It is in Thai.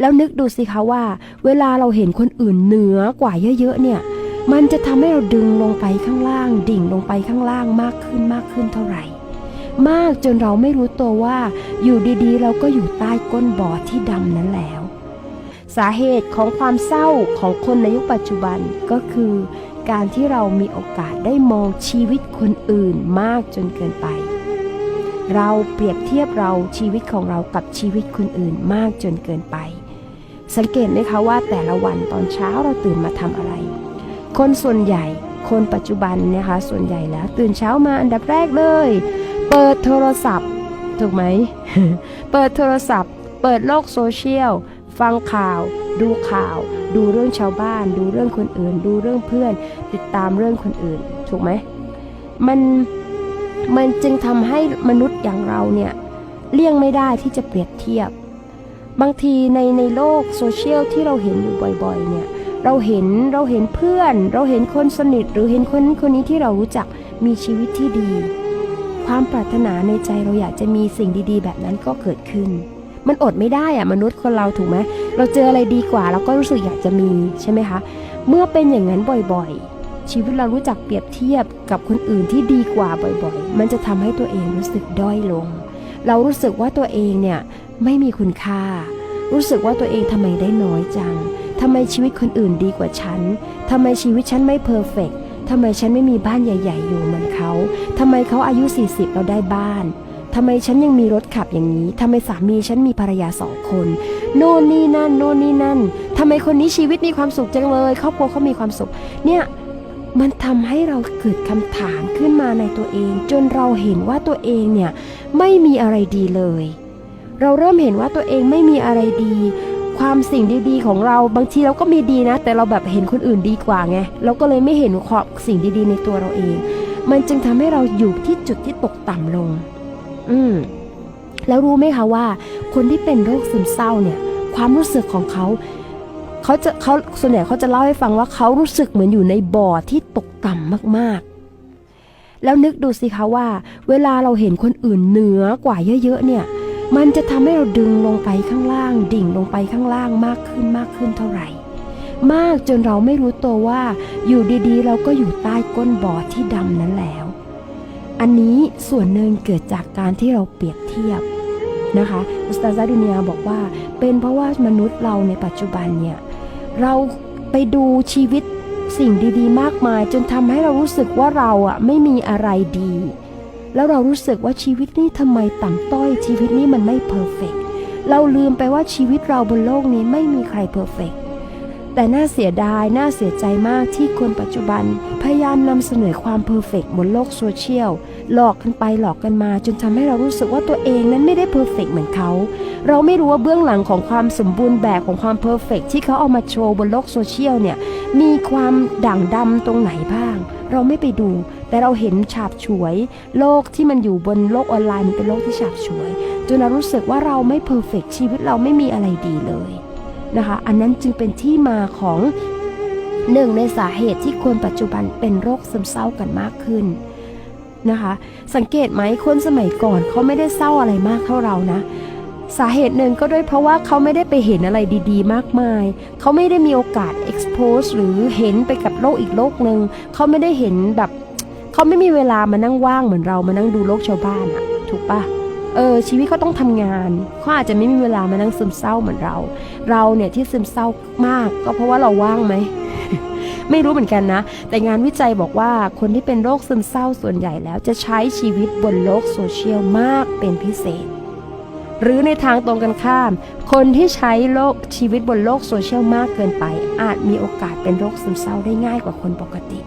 แล้วนึกดูสิคะว่า เวลาเราเห็นคนอื่นเหนือกว่าเยอะๆเนี่ย มันจะทำให้เราดึงลงไปข้างล่าง ดิ่งลงไปข้างล่างมากขึ้นมากขึ้นเท่าไหร่ มากจนเราไม่รู้ตัวว่า อยู่ดีๆ เราก็อยู่ใต้ก้นบ่อที่ดำนั้นแล้ว สาเหตุของความเศร้าของคนในยุคปัจจุบันก็คือ การที่เรามีโอกาสได้มองชีวิตคนอื่นมากจนเกินไปเราเปรียบเทียบเราชีวิตของเรากับชีวิตคนอื่นมากจนเกินไป สังเกตไหมคะว่าแต่ละวันตอนเช้าเราตื่นมาทำอะไร คนส่วนใหญ่คนปัจจุบันเนะคะส่วนใหญ่แล้ว ตื่นเช้ามาอันดับแรกเลย เปิดโทรศัพท์ ถูกไหม เปิดโทรศัพท์ เปิดโลกโซเชียล ฟังข่าว ดูข่าว ดูเรื่องชาวบ้าน ดูเรื่องคนอื่น ดูเรื่องเพื่อน ติดตามเรื่องคนอื่น ถูกไหมมันมันจึงทำให้มนุษย์อย่างเราเนี่ยเลี่ยงไม่ได้ที่จะเปรียบเทียบ บางทีในในโลกโซเชียลที่เราเห็นอยู่บ่อยๆเนี่ยเราเห็นเราเห็นเพื่อน เราเห็นคนสนิทหรือเห็นคนคนนี้ที่เรารู้จักมีชีวิตที่ดี ความปรารถนาในใจเราอยากจะมีสิ่งดีๆ แบบนั้นก็เกิดขึ้น มันอดไม่ได้อะมนุษย์คนเราถูกไหมเราเจออะไรดีกว่าเราก็รู้สึกอยากจะมีใช่ไหมคะ เมื่อเป็นอย่างนั้นบ่อยๆ ชีวิตเรารู้จักเปรียบเทียบกับคนอื่นที่ดีกว่าบ่อยๆ มันจะทำให้ตัวเองรู้สึกด้อยลง เรารู้สึกว่าตัวเองเนี่ย ไม่มีคุณค่า รู้สึกว่าตัวเองทำไมได้น้อยจังทำไมชีวิตคนอื่นดีกว่าฉันทำไมชีวิตฉันไม่เพอร์เฟกทำไมฉันไม่มีบ้านใหญ่ ๆ อยู่เหมือนเขาทำไมเขาอายุ 40 เราได้บ้านทำไมฉันยังมีรถขับอย่างนี้ทำไมสามีฉันมีภรรยาสองคน โน่นนี่นั่น โน่นนี่นั่นทำไมคนนี้ชีวิตมีความสุขจังเลย ครอบครัวเขามีความสุข เนี่ยมันทำให้เราเกิดคำถามขึ้นมาในตัวเอง จนเราเห็นว่าตัวเองเนี่ยไม่มีอะไรดีเลย เราเริ่มเห็นว่าตัวเองไม่มีอะไรดี ความสิ่งดีๆ ของเราบางทีเราก็มีดีนะ แต่เราแบบเห็นคนอื่นดีกว่าไงเราก็เลยไม่เห็นความสิ่งดีๆ ในตัวเราเอง มันจึงทำให้เราอยู่ที่จุดที่ตกต่ำลง อืมแล้วรู้ไหมคะว่า คนที่เป็นโรคซึมเศร้าเนี่ย ความรู้สึกของเขาเขาจะเขาส่วนใหญ่เขาจะเล่าให้ฟังว่าเขารู้สึกเหมือนอยู่ในบ่อที่ตกต่ำมากๆ แล้วนึกดูสิคะว่า เวลาเราเห็นคนอื่นเหนือกว่าเยอะๆเนี่ย มันจะทำให้เราดึงลงไปข้างล่าง ดิ่งลงไปข้างล่างมากขึ้นมากขึ้นเท่าไหร่ มากจนเราไม่รู้ตัวว่าอยู่ดีๆ เราก็อยู่ใต้ก้นบ่อที่ดำนั้นแล้ว อันนี้ส่วนหนึ่งเกิดจากการที่เราเปรียบเทียบนะคะอุสตาซาดุเนียบอกว่า เป็นเพราะว่ามนุษย์เราในปัจจุบันเนี่ยเราไปดูชีวิตสิ่งดีๆ มากมาย จนทำให้เรารู้สึกว่าเราอะไม่มีอะไรดี แล้วเรารู้สึกว่าชีวิตนี้ทำไมต่ำต้อย ชีวิตนี้มันไม่เพอร์เฟกเราลืมไปว่าชีวิตเราบนโลกนี้ไม่มีใครเพอร์เฟกแต่น่าเสียดาย น่าเสียใจมากที่คนปัจจุบัน พยายามนำเสนอความเพอร์เฟกบนโลกโซเชียลหลอกกันไปหลอกกันมา จนทำให้เรารู้สึกว่าตัวเองนั้นไม่ได้เพอร์เฟกเหมือนเขา เราไม่รู้ว่าเบื้องหลังของความสมบูรณ์แบบของความเพอร์เฟกที่เขาเอามาโชว์บนโลกโซเชียลเนี่ย มีความด่างดำตรงไหนบ้าง เราไม่ไปดู แต่เราเห็นฉาบฉวย โลกที่มันอยู่บนโลกออนไลน์มันเป็นโลกที่ฉาบฉวย จนเรารู้สึกว่าเราไม่เพอร์เฟกชีวิตเราไม่มีอะไรดีเลยนะคะอันนั้นจึงเป็นที่มาของหนึ่งในสาเหตุที่คนปัจจุบันเป็นโรคซึมเศร้ากันมากขึ้นนะคะ สังเกตไหมคนสมัยก่อนเขาไม่ได้เศร้าอะไรมากเท่าเรานะ สาเหตุหนึ่งก็ด้วยเพราะว่าเขาไม่ได้ไปเห็นอะไรดีๆ มากมาย เขาไม่ได้มีโอกาส expose หรือเห็นไปกับโลกอีกโลกหนึ่ง เขาไม่ได้เห็นแบบ เขาไม่มีเวลามานั่งว่างเหมือนเรามานั่งดูโลกชาวบ้านอะถูกปะเออชีวิตเขาต้องทำงานเขาอาจจะไม่มีเวลามานั่งซึมเศร้าเหมือนเรา เราเนี่ยที่ซึมเศร้ามาก ก็เพราะว่าเราว่างไหมไม่รู้เหมือนกันนะ แต่งานวิจัยบอกว่าคนที่เป็นโรคซึมเศร้าส่วนใหญ่แล้วจะใช้ชีวิตบนโลกโซเชียลมากเป็นพิเศษ หรือในทางตรงกันข้าม คนที่ใช้โลกชีวิตบนโลกโซเชียลมากเกินไป อาจมีโอกาสเป็นโรคซึมเศร้าได้ง่ายกว่าคนปกติ